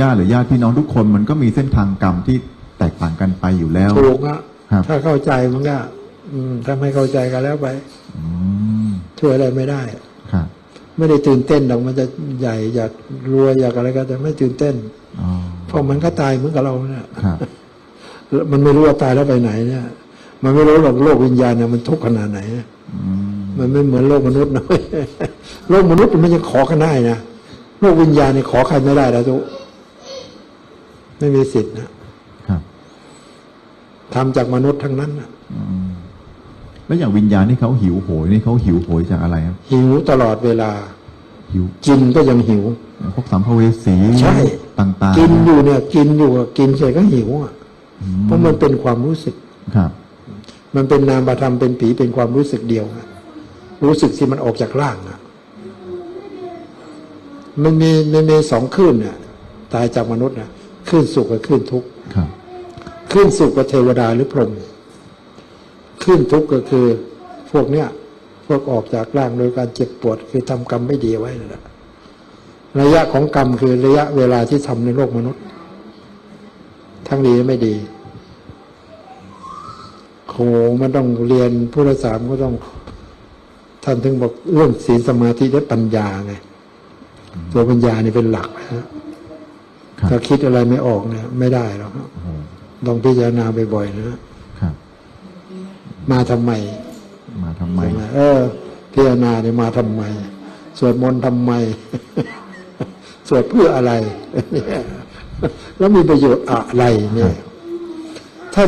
ย่าหรือญาติพี่น้องทุกคนมันก็มีเส้นทางกรรมที่แตกต่างกันไปอยู่แล้วถูกอะครับถ้าเข้าใจมันก็อืมถ้าไม่เข้าใจกันแล้วไปอืมช่วยอะไรไม่ได้ครับไม่ได้ตื่นเต้นหรอกมันจะใหญ่อยากรวยอยากอะไรก็แต่ไม่ตื่นเต้นอ๋อเพราะมันก็ตายเหมือนกับเราเนี่ยครับมันไม่รู้ว่าตายแล้วไปไหนเนี่ย มันไม่รู้หรอกโลกวิญญาณเนี่ยมันทุกข์ขนาดไหนอืมมันไม่เหมือนโลกมนุษย์นะโลกมนุษย์มันยังขอกันได้นะโลกวิญญาณเนี่ยขอใครไม่ได้แล้วทุก ไม่มีสิทธิ์นะครับทำจากมนุษย์ทั้งนั้นนะอืมแล้วอย่างวิญญาณที่เขาหิวโหยนี่เขาหิวโหยจากอะไรครับหิวตลอดเวลา หิวกินก็ยังหิวพวกสัมภเวสีใช่ต่างๆ กินอยู่เนี่ย กินอยู่อะกินเสร็จก็หิวอะอืเพราะมันเป็นความรู้สึกครับ มันเป็นนามธรรมเป็นผีเป็นความรู้สึกเดียวอะรู้สึกที่มันออกจากร่างอะมันมีมันมีสองคลื่นเนี่ยตายจากมนุษย์นะ คลื่นสุขกับคลื่นทุกข์ครับคลื่นสุขกับเทวดาหรือพรหมคลื่นทุกข์ก็คือพวกเนี้ยพวกออกจากร่างโดยการเจ็บปวดคือทำกรรมไม่ดีไว้นั่นแหละระยะของกรรมคือระยะเวลาที่ทำในโลกมนุษย์ ทั้งดีและไม่ดีโหมันต้องเรียนพุทธศาสนาก็ต้องท่านถึงบอกเรื่องศีลสมาธิและปัญญาไงตัวปัญญานี่เป็นหลักนะฮะครับ ถ้าคิดอะไรไม่ออกเนี่ย ไม่ได้หรอกครับโอ้โหต้องพิจารณาบ่อยๆนะฮะครับมาทำไม มาทำไม เออพิจารณาเนี่ยมาทำไม สวดมนต์ทำไม สวดเพื่ออะไรแล้วมีประโยชน์อะไรเนี่ย ถ้า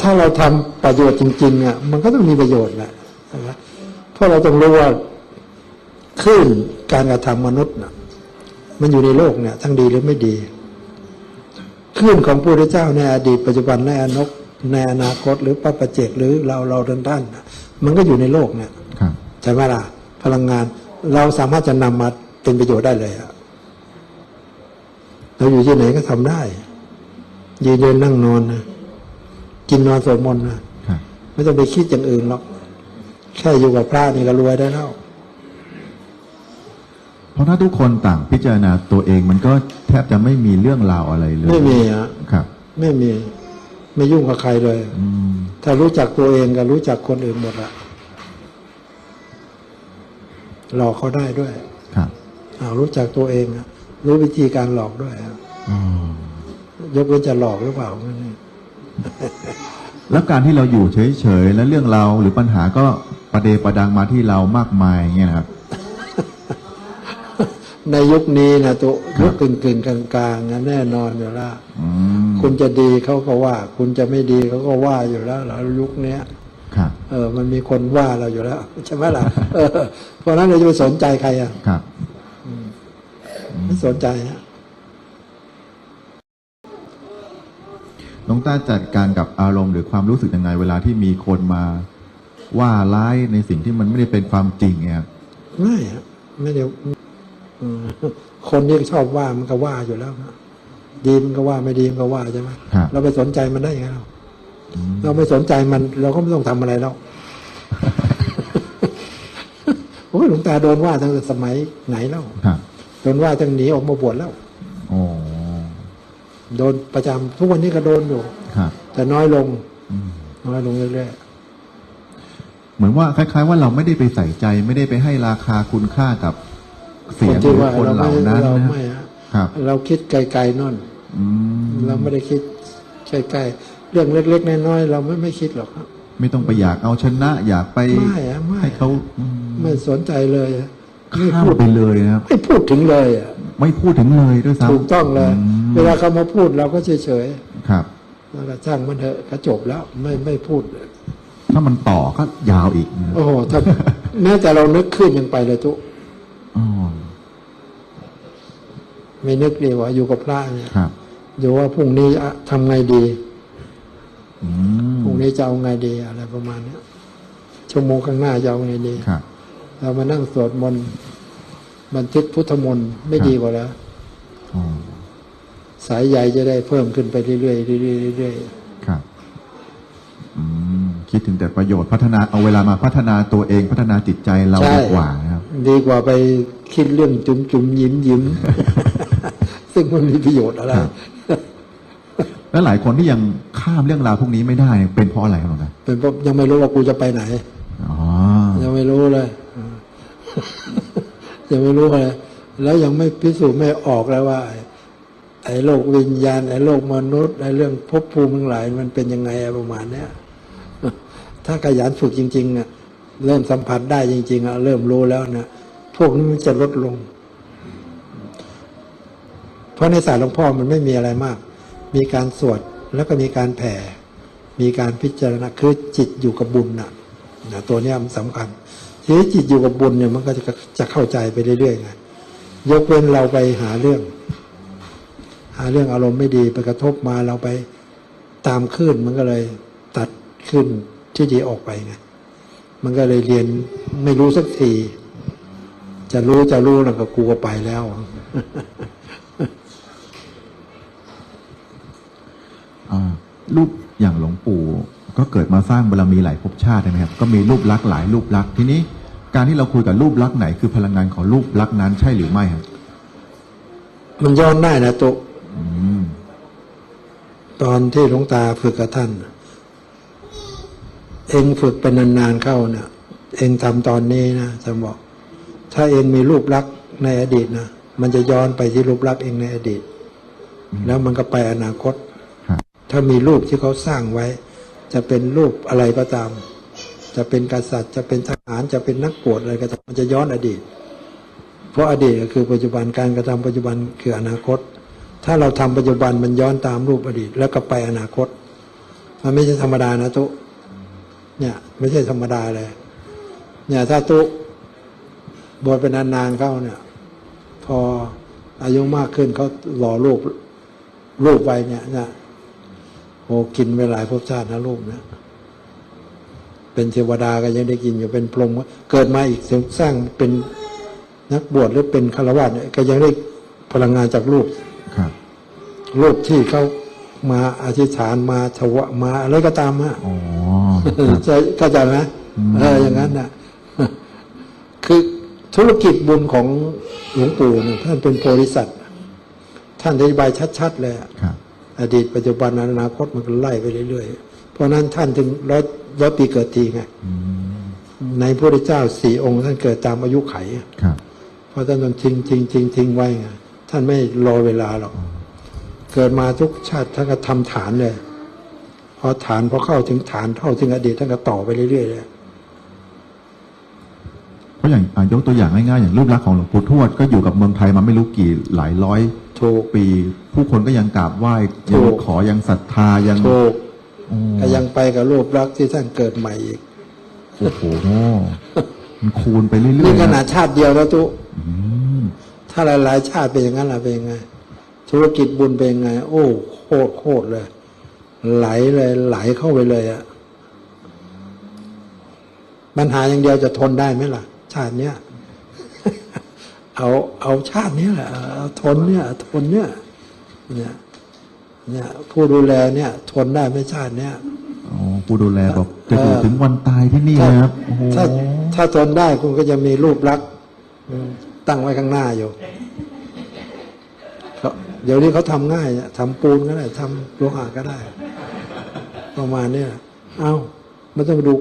ถ้าเราทำประโยชน์จริงๆอะมันก็ต้องมีประโยชน์แหละใช่ไหมเพราะเราต้องรู้ว่าคลื่นการกระทำมนุษย์น่ะ มันอยู่ในโลกเนี่ย ทั้งดีหรือไม่ดีคลื่นของพระพุทธเจ้าในอดีตปัจจุบันในอนกในอนาคต หรือพระประเจกหรือเราเราท่านท่านน่ะมันก็อยู่ในโลกเนี่ยครับใช่ไหมล่ะ พลังงานเราสามารถจะนำมาเป็นประโยชน์ได้เลยอะเราอยู่ที่ไหนก็ทำได้ ยืนเดินนั่งนอนนะกินนอนสวดมนต์นะครับไม่ต้องไปคิดอย่างอื่นหรอกแค่อยู่กับพระนี่ก็รวยได้แล้ว เพราะถ้าทุกคนต่างพิจารณาตัวเองมันก็แทบจะไม่มีเรื่องราวอะไรเลยไม่มีอะครับ ไม่มี ไม่ยุ่งกับใครเลยอืมถ้ารู้จักตัวเองก็รู้จักคนอื่นหมดอะหลอกเขาได้ด้วย ครับอ้าวรู้จักตัวเองอะรู้วิธีการหลอกด้วยอะอ๋อยกเว้นจะหลอกหรือเปล่านั่นเองแล้วการที่เราอยู่เฉยๆ แล้วเรื่องเราวหรือปัญหาก็ประเดประดังมาที่เรามากมายอย่างเงี้ยนะครับ ในยุคนี้นะตัวครับยุคกึ่งกึ่งๆกลางกลางๆนะแน่นอนอยู่แล้วอืมคุณจะดีเขาก็ว่า คุณจะไม่ดีเขาก็ว่าอยู่แล้วแล้วยุคเนี้ยครับเออ มันมีคนว่าเราอยู่แล้วใช่ไหมล่ะเออเพราะฉะนั้นเราจะไปสนใจใครอะครับไม่สนใจฮะหลวงตาจัดการกับอารมณ์หรือความรู้สึกยังไง เวลาที่มีคนมาว่าร้ายในสิ่งที่มันไม่ได้เป็นความจริงเนี่ยครับไม่ฮะไม่เดี๋ยวอืม คนที่ชอบว่ามันก็ว่าอยู่แล้วนะดีมันก็ว่าไม่ดีมันก็ว่าใช่ไหมครับเราไปสนใจมันได้ยังไงเราอืมเราไม่สนใจมัน เราก็ไม่ต้องทำอะไรแล้วโอ้ยหลวงตาโดนว่าตั้งแต่สมัยไหนแล้วครับโดนว่าตั้งหนีออกมาบวชแล้วโอ้โดนประจำทุกวันนี้ก็โดนอยู่ครับแต่น้อยลงอืมน้อยลงเรื่อยเหมือนว่าคล้าย ๆ ว่าเราไม่ได้ไปใส่ใจ ไม่ได้ไปให้ราคาคุณค่ากับๆ เสียงหที่รือว่าคนเราเหไม่ล่านั้นเรานะไม่ฮะครับ เราคิดไกลๆนั่นอืมเราไม่ได้คิดใกล้ๆเรื่องเล็ก ๆ น้อยๆเราไม่ไม่คิดหรอกครับ ไม่ต้องไปอยากเอาชนะ อยากไปไม่อะไม่ให้เขาอืมไม่สนใจเลยอะไม่ข้ามพูดไปเลยนะครับไม่พูดถึงเลยอะไม่พูดถึงเลยด้วยซ้ำถูกต้องเลยมเวลาเขามาพูดเราก็เฉยครับๆแล้วก็ช่างมันเถอะก็จบแล้วไม่ไม่พูด ถ้ามันต่อก็ยาวอีกนะครับโอ้โหถ้าแม้แต่เรานึกขึ้นยังไปเลยทุกอ๋อ ไม่นึกดีว่าอยู่กับพระเนี่ยครับอยู่ว่าพรุ่งนี้อะทำไงดีอืมพรุ่งนี้จะเอาไงดีอะไรประมาณเนี้ยชั่วโมงข้างหน้าจะเอาไงดีครับเรามานั่งสวดมนต์บันทึกพุทธมนต์ไม่ครับดีกว่าแล้วอ๋อสายใยจะได้เพิ่มขึ้นไปเรื่อยๆเรื่อยๆเรื่อยครับอืมคิดถึงแต่ประโยชน์พัฒนาเอาเวลามาพัฒนาตัวเองพัฒนาจิตใจเราใช่ดีกว่านะครับๆดีกว่าไปคิดเรื่องจุ๋มจุ๋มยิ้มยิ้ม ซึ่งมันมีประโยชน์อะไรครับแล้วหลายคนที่ยังข้ามเรื่องราวพวกนี้ไม่ได้เนี่ยเป็นเพราะอะไรครับหลวงตาเป็นเพราะยังไม่รู้ว่ากูจะไปไหนอ๋อยังไม่รู้เลยยังไม่รู้เลยแล้วยังไม่พิสูจน์ไม่ออกแล้วว่าไอ้ไอ้โลกวิญญาณไอ้โลกมนุษย์ไอ้เรื่องภพภูมิทั้งหลาย มันเป็นยังไงอะประมาณเนี้ยถ้าขยันฝึกจริงๆอะเริ่มสัมผัสได้จริงๆอะเริ่มรู้แล้วนะพวกนี้มันจะลดลงเพ ราะในศาสตร์หลวงพ่อมันไม่มีอะไรมาก มีการสวดแล้วก็มีการแผ่ มีการพิจารณาคือจิตอยู่กับบุญน่ะนะตัวเนี้ยมันสำคัญทีนี้จิตอยู่กับบุญเนี่ยมันก็จะจะเข้าใจไปเรื่อยๆไงยกเว้นเราไปหาเรื่อง หาเรื่องอารมณ์ไม่ดีไปกระทบมาเราไปตามคลื่นมันก็เลยตัดคลื่นที่ดีออกไปไงมันก็เลยเรียนไม่รู้สักที จะรู้จะรู้แล้วก็กลัวไปแล้ว อ่า รูปอย่างหลวงปู่ก็เกิดมาสร้างบารมีหลายภพชาตินะครับ ก็มีรูปลักษณ์หลายรูปลักษณ์ทีนี้ การที่เราคุยกับรูปลักษณ์ไหนคือพลังงานของรูปลักษณ์นั้นใช่หรือไม่ครับมันย้อนได้นะตุอืมตอนที่หลวงตาฝึกกับท่าน เองฝึกเป็นนานๆเข้าเนี่ยเองทำตอนนี้นะจะบอก ถ้าเองมีรูปลักษณ์ในอดีตนะมันจะย้อนไปที่รูปลักษณ์เองในอดีต แล้วมันก็ไปอนาคตครับ ถ้ามีรูปที่เขาสร้างไว้ จะเป็นรูปอะไรก็ตาม จะเป็นกษัตริย์ จะเป็นทหารจะเป็นนักบวชอะไรก็ตามมันจะย้อนอดีต เพราะอดีตก็คือปัจจุบันการกระทำปัจจุบันคืออนาคต ถ้าเราทำปัจจุบันมันย้อนตามรูปอดีต แล้วก็ไปอนาคต มันไม่ใช่ธรรมดานะตุเนี่ยไม่ใช่ธรรมดาเลยเนี่ยถ้าตุบวชเป็นนานๆเข้าเนี่ย พออายุมากขึ้นเขาหล่อรูปรูปไว้เนี่ยเนี่ย กินไปหลายภพชาตินะรูปเนี่ยเป็นเทวดาก็ยังได้กินอยู่เป็นพรหมเกิดมาอีกถึงสร้างเป็นนักบวชหรือเป็นฆราวาสเนี่ยก็ยังได้พลังงานจากรูปครับรูปที่เขามาอธิษฐานมาถวะมาอะไรก็ตามฮะอ๋อครับจะเข้าใจไหมอืมเอออย่างนั้นนะคือธุรกิจบุญของหลวงปู่เนี่ยท่านเป็นโพธิสัตว์ท่านอธิบายชัด ๆ เลยอะครับ อดีตปัจจุบันอนาคตมันก็ไล่ไปเรื่อยๆ เพราะฉะนั้นท่านถึงร้อยร้อยปีเกิดทีไงอืมในพระพุทธเจ้าสี่องค์ท่านเกิดตามอายุไขครับเพราะท่านต้องทิ้งทิ้งทิ้งทิ้งไว้ไงท่านไม่รอเวลาหรอกเกิดมาทุกชาติท่านก็ทำฐานเลยพอฐานพอเข้าถึงฐานเข้าถึงอดีตท่านก็ต่อไปเรื่อยๆเลยเพราะอย่างอะยกตัวอย่างง่ายๆอย่างรูปลักษณ์ของหลวงปู่ทวดก็อยู่กับเมืองไทยมาไม่รู้กี่หลายร้อย ถูกปีผู้คนก็ยังกราบไหว้ถูยังก ขอยังศรัทธายังถูกโอ้ก็ยังไปกับรูปรักษณ์ที่ท่านเกิดใหม่อีกโอ้โหมันคูณไปเรื่อยนี่ๆขนาดนะชาติเดียวแล้วทุอืมถ้าหลายๆ ชาติเป็นอย่างนั้นล่ะเป็นยังไง ธุรกิจบุญเป็นยังไง โอ้โคตรโคตรเลย ไหลเลยไหลเข้าไปเลยอะปัญหาอย่างเดียวจะทนได้ไหมล่ะ ชาติเนี้ย เอาเอาชาติเนี้ยแหละเอาทนเนี่ยทนเนี่ยเนี่ยเนี่ยผู้ดูแลเนี่ย ทนได้ไหมชาติเนี้ยอ๋อผู้ดูแลบอกจะอยู่เออถึงวันตายที่นี่ถ้านะครับโอ้โหถ้าถ้าทนได้คุณก็จะมีรูปลักษณ์อืมตั้งไว้ข้างหน้าอยู่เขาเดี๋ยวนี้เขาทำง่ายอะทำปูนก็ได้ทำโลหะก็ได้ ประมาณเนี้ยเอาไม่ต้องดู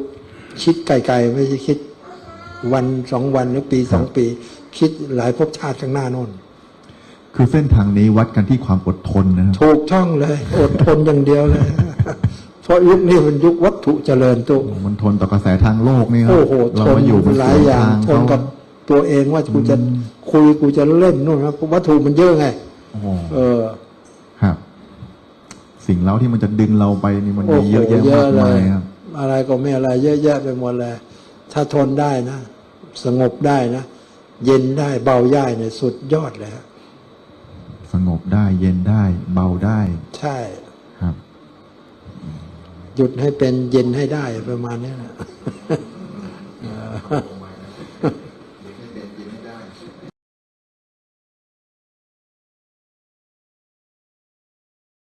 คิดไกลๆไม่ใช่คิดวันสองวันหรือปีสองปี คิดหลายภพชาติข้างหน้าโน่นคือเส้นทางนี้วัดกันที่ความอดทนนะครับถูกช่องเลย อดทนอย่างเดียวเลย เพราะยุคนี้มันยุควัตถุเจริญตัวมันทนต่อกระแสทางโลกนี่ครัโอ้โหเราทนมาอยู่บนหสลายวนอย่างทางทนเขากับตัวเองว่ากูจะคุยกูจะเล่นนู่นนะวัตถุมันเยอะไงโอ้โหเออครับ สิ่งเล้าที่มันจะดึงเราไปนี่มันโอ้มีโหเยอะแยะเยมาอะกเลมายยครับอะไรก็ไม่อะไรเยอะแยะไปหมดเลยถ้าทนได้นะ สงบได้นะ เย็นได้เบาย่ายเนี่ยสุดยอดเลยฮะสงบได้เย็นได้เบาได้ ใช่ครับ หยุดให้เป็นเย็นให้ได้ประมาณนี้นะเออ